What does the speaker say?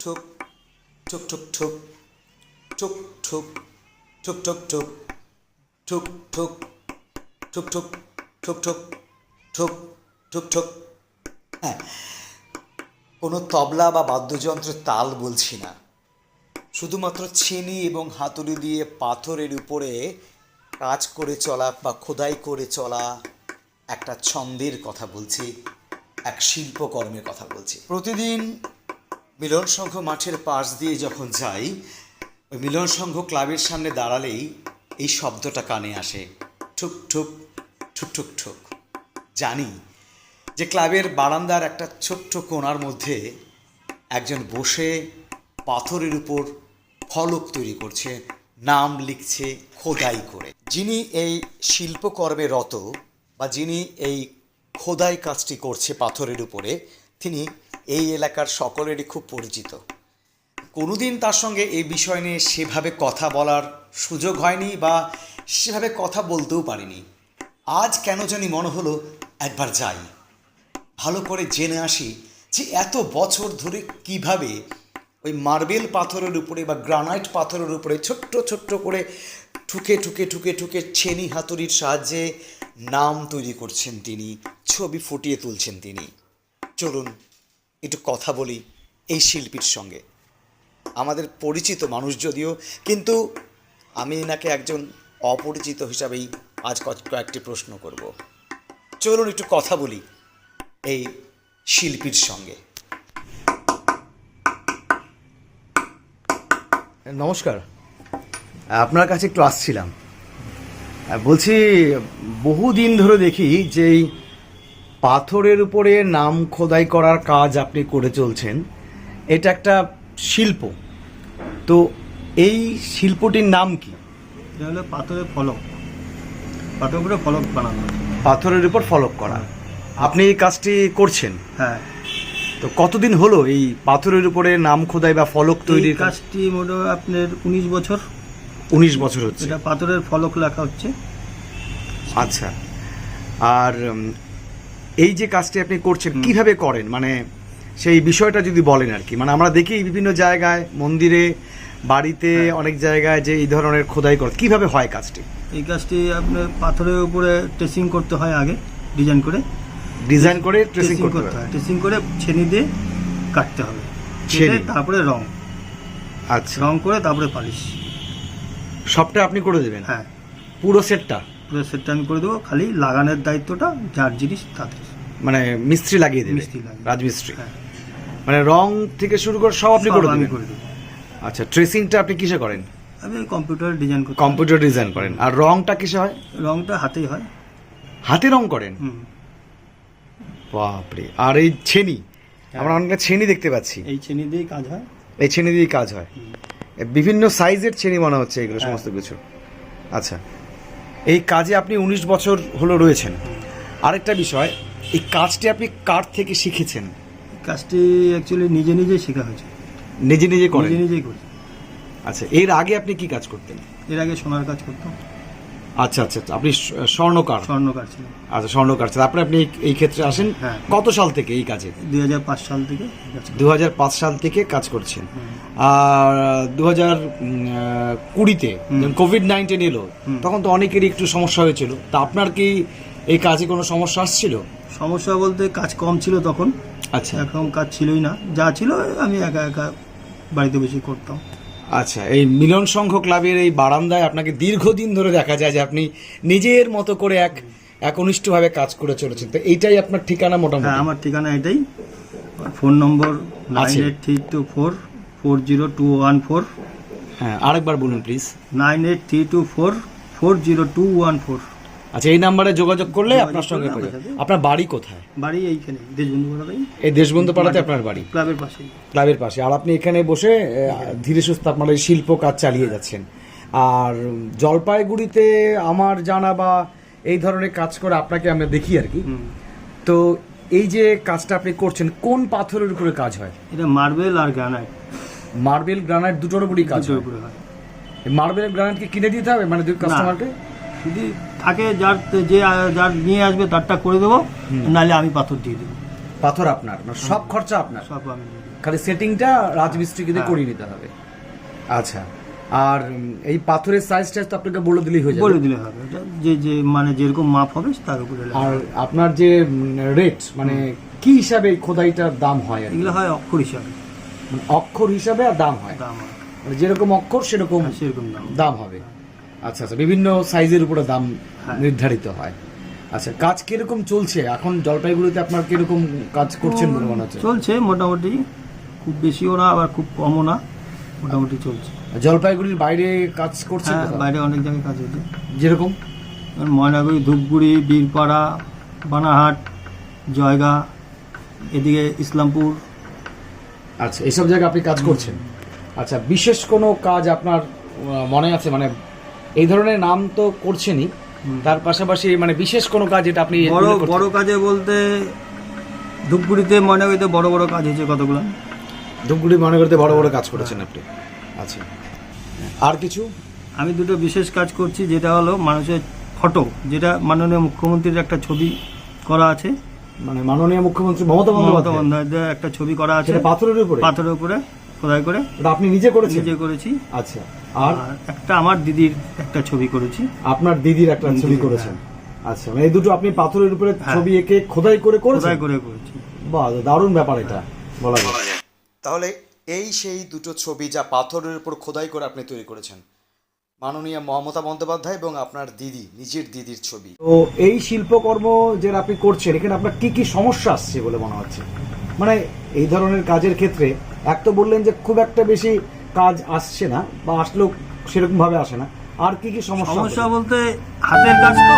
ঠুক ঠুক ঠুক ঠুক ঠুক ঠুক ঠুক ঠুক ঠুক ঠুক ঠুক ঠুক ঠুক ঠুক ঠুক ঠুক ঠুক ঠুক হ্যাঁ কোনো তবলা বা বাদ্যযন্ত্রের তাল বলছি না শুধুমাত্র ছেনি এবং হাতুড়ি দিয়ে পাথরের উপরে কাজ করে চলা বা খোদাই করে চলা একটা ছন্দের কথা বলছি এক শিল্পকর্মের কথা বলছি প্রতিদিন মিলন সংঘ মাঠের পাশ দিয়ে যখন যাই, ওই মিলন সংঘ ক্লাবের সামনে দাঁড়ালেই এই শব্দটা কানে আসে। ঠুক ঠুক ঠুক ঠুক ঠুক। জানি যে ক্লাবের বারান্দার একটা ছোট্ট কোণার মধ্যে একজন বসে পাথরের উপর ফলক তৈরি করছে, নাম লিখছে খোদাই করে। যিনি এই শিল্পকর্মে রত বা যিনি এই খোদাই কাজটি করছে পাথরের উপরে, তিনি এই এলাকার সকলেরই খুব পরিচিত। কোনোদিন তার সঙ্গে এই বিষয় নিয়ে সেভাবে কথা বলার সুযোগ হয়নি বা সেভাবে কথা বলতেও পারিনি। আজ কেন জানি মনে হলো একবার যাই। ভালো করে জেনে আসি যে এত বছর ধরে কীভাবে ওই মার্বেল পাথরের উপরে বা গ্রানাইট পাথরের উপরে ছোট্ট ছোট্ট করে ঠুকে ঠুকে ঠুকে ঠুকে ছেনি হাতুড়ির সাহায্যে নাম তৈরি করছেন তিনি, ছবি ফুটিয়ে তুলছেন তিনি। চলুন একটু কথা বলি এই শিল্পীর সঙ্গে। আমাদের পরিচিত মানুষ যদিও, কিন্তু আমি এনাকে একজন অপরিচিত হিসাবেই আজ কয়েকটি প্রশ্ন করব। চলুন একটু কথা বলি এই শিল্পীর সঙ্গে। নমস্কার। আপনার কাছে একটু আসছিলাম। বলছি, বহুদিন ধরে দেখি যে এই পাথরের উপরে নাম খোদাই করার কাজ আপনি করে চলছেন। এটা একটা শিল্প। তো এই শিল্পটির নাম কি? এটা হলো পাথরের ফলক। পাথরের উপরে ফলক বানানো। পাথরের উপর ফলক করা। আপনি এই কাজটি করছেন? হ্যাঁ। তো কতদিন হলো এই পাথরের উপরে নাম খোদাই বা ফলক তৈরির কাজটি মোটামুটি আপনার উনিশ বছর। উনিশ বছর হচ্ছে। এটা পাথরের ফলক লেখা হচ্ছে। আচ্ছা। আর এই যে কাজটি আপনি করছেন কীভাবে করেন? মানে সেই বিষয়টা যদি বলেন আর কি। মানে আমরা দেখি বিভিন্ন জায়গায় মন্দিরে বাড়িতে হ্যাঁ। অনেক জায়গায় যে এই ধরনের খোদাই করে। কীভাবে হয় কাজটি? এই কাজটি আপনার পাথরের উপরে ট্রেসিং করতে হয় আগে ডিজাইন করে। ডিজাইন করে ট্রেসিং ট্রেসিং করতে হয়। ট্রেসিং করে ছেনি দিয়ে কাটতে হবে। ছেনি? তারপরে রং। আচ্ছা। রং করে তারপরে পালিশ। সবটা আপনি করে দেবেন? হ্যাঁ। পুরো সেটটা? পুরো সেটটা আমি করে দেবো। খালি লাগানোর দায়িত্বটা যার জিনিস তাদের। মানে মিস্ত্রি লাগিয়ে দেবে। মিস্ত্রি লাগিয়ে রাজমিস্ত্রি। হ্যাঁ। মানে রং থেকে শুরু করে সব আপনি সব করে আমি দেবেন? করে দেবো। আচ্ছা ট্রেসিংটা আপনি কিসে করেন? আমি কম্পিউটার ডিজাইন করি কম্পিউটার ডিজাইন করেন। আর রংটা কিসে হয়? রংটা হাতেই হয়। হাতে রং করেন? হুম। বাপরে আর এই ছেনি? আমরা অনেকটা ছেনি দেখতে পাচ্ছি। এই চেনি দিয়েই কাজ হয়। এই ছেনি দিয়ে কাজ হয়। এ বিভিন্ন সাইজের ছেনি মনে হচ্ছে এগুলো হ্যাঁ। সমস্ত কিছু। আচ্ছা এই কাজে আপনি উনিশ বছর হলো রয়েছেন। আরেকটা বিষয় এই কাজটি আপনি কার থেকে শিখেছেন? কাজটি অ্যাকচুয়ালি নিজে নিজেই শেখা হয়েছে। নিজে নিজে করেন? নিজে নিজেই করি আচ্ছা এর আগে আপনি কি কাজ করতেন? এর আগে সোনার কাজ করতাম। আচ্ছা আচ্ছা আচ্ছা, আপনি স- স্বর্ণকার। স্বর্ণ কাজ ছিল আচ্ছা স্বর্ণকার তারপরে আপনি এই- এই ক্ষেত্রে আসেন। হ্যাঁ। কত সাল থেকে এই কাজে দুই হাজার পাঁচ সাল থেকে এই কাজ করি। দু সাল থেকে কাজ করছেন। হুম। আর দু হাজার কুড়িতে কোভিড নাইন্টিন এলো তখন তো অনেকেরই একটু সমস্যা হয়েছিল। তা আপনার কি এই কাজে কোনো সমস্যা আসছিল? সমস্যা বলতে কাজ কম ছিল তখন। আচ্ছা। এখন কাজ ছিলই না। যা ছিল আমি একা একা বাড়িতে বসে করতাম। আচ্ছা এই মিলন সংঘ ক্লাবের এই বারান্দায় আপনাকে দীর্ঘদিন ধরে দেখা যায় যে আপনি নিজের মতো করে এক একনিষ্ঠভাবে কাজ করে চলেছেন। তো এইটাই আপনার ঠিকানা হ্যাঁ মোটামুটি আমার ঠিকানা এটাই। Phone number nine. Eight three two four four zero two one four. হ্যাঁ আরেকবার বলুন please. Nine eight three two four four zero two one four. আচ্ছা এই নাম্বারে যোগাযোগ করলে আপনার সঙ্গে পেয়ে আপনার বাড়ি কোথায়? বাড়ি এইখানে দেশবন্ধু পাড়াতেই এই দেশবন্ধু পাড়াতে আপনার বাড়ি? ক্লাবের পাশেই। ক্লাবের পাশে। আর আপনি এখানে বসে আহ, ধীরে সুস্থ আপনার এই শিল্প কাজ চালিয়ে যাচ্ছেন। আর জলপাইগুড়িতে আমার জানা বা এই ধরনের কাজ করে আপনাকে আমরা দেখি আর কি। হুম। তো এই যে কাজটা আপনি করছেন কোন পাথরের উপরে কাজ হয়? এটা মার্বেল আর গ্রানাইট। মার্বেল গ্রানাইট দুটোর উপরই কাজ দুটোর হয়? উপরে হয়। মার্বেল গ্রানাইট কি কিনে দিতে হবে? মানে কাস্টমারকে যদি থাকে যার যে যার নিয়ে আসবে তারটা করে দেবো নাহলে আমি পাথর দিয়ে দেবো। পাথর আপনার মানে সব খরচা আপনার। সব আমি দিয়ে দেবো। খালি সেটিংটা রাজমিস্ত্রিকে দিয়ে হ্যাঁ। করিয়ে নিতে হবে। আচ্ছা আর এই পাথরের সাইজ টাইজ তো আপনাকে বলে দিলেই হয়ে যাবে। বলে দিলে হবে। এটা যে যে মানে যেরকম মাপ হবে তার উপরে আর আপনার যে রেট মানে কি হিসাবে এই খোদাইটার দাম হয় আর কি? এগুলো হয় অক্ষর হিসাবে। মানে অক্ষর হিসাবে আর দাম হয়। দাম হয়। মানে যেরকম অক্ষর সেরকম হ্যাঁ, সেরকম দাম। দাম হবে। আচ্ছা আচ্ছা বিভিন্ন সাইজের উপরে দাম হ্যাঁ। নির্ধারিত হয়। আচ্ছা কাজ কীরকম চলছে? এখন জলপাইগুড়িতে আপনার কীরকম কাজ করছেন বলে মনে হচ্ছে? চলছে মোটামুটি খুব বেশিও না আবার খুব কমও না মোটামুটি চলছে। জলপাইগুড়ির বাইরে কাজ করছেন হ্যাঁ বাইরে অনেক জায়গায় কাজ হচ্ছে। যেরকম? ময়নাগুড়ি ধূপগুড়ি বীরপাড়া বানাহাট জয়গা এদিকে ইসলামপুর। আচ্ছা এইসব জায়গায় আপনি কাজ করছেন? আচ্ছা বিশেষ কোনো কাজ আপনার মনে আছে? মানে এই ধরনের নাম তো করছেনই। তার পাশাপাশি মানে বিশেষ কোনো কাজ এটা আপনি বড় বড় কাজে বলতে ধূপগুড়িতে ময়নাগুড়িতে বড় বড় কাজ হয়েছে কতগুলো? ধূপগুড়ি মনে করতে বড় বড় কাজ করেছেন আপনি। আচ্ছা। আর কিছু? আমি দুটো বিশেষ কাজ করছি যেটা হলো মানুষের ফটো যেটা মাননীয় মুখ্যমন্ত্রীর একটা ছবি করা আছে। মানে মাননীয় মুখ্যমন্ত্রী মমতা বন্দ্যোপাধ্যায় একটা ছবি করা আছে। পাথরের উপরে? পাথরের উপরে খোদাই করে? আপনি নিজে করেছেন? নিজে করেছি। আচ্ছা। আর একটা আমার দিদির একটা ছবি করেছি। আপনার দিদির একটা ছবি করেছেন। আচ্ছা মানে এই দুটো আপনি পাথরের উপরে হ্যাঁ। ছবি এঁকে খোদাই করে করেছেন? খোদাই করে করেছি। বাহ দারুণ ব্যাপার এটা। বলা যায়। তাহলে এই সেই দুটো ছবি যা পাথরের উপর খোদাই করে আপনি তৈরি করেছেন মাননীয় মমতা বন্দ্যোপাধ্যায় এবং আপনার দিদি নিজের দিদির ছবি। তো এই শিল্পকর্ম যে আপনি করছেন এখানে আপনার কি কি সমস্যা আসছে বলে মনে হচ্ছে? মানে এই ধরনের কাজের ক্ষেত্রে এক তো বললেন যে খুব একটা বেশি কাজ আসছে না বা আসলেও সেরকম ভাবে আসে না। আর কি কি সমস্যা? সমস্যা বলতে হাতের কাজ তো।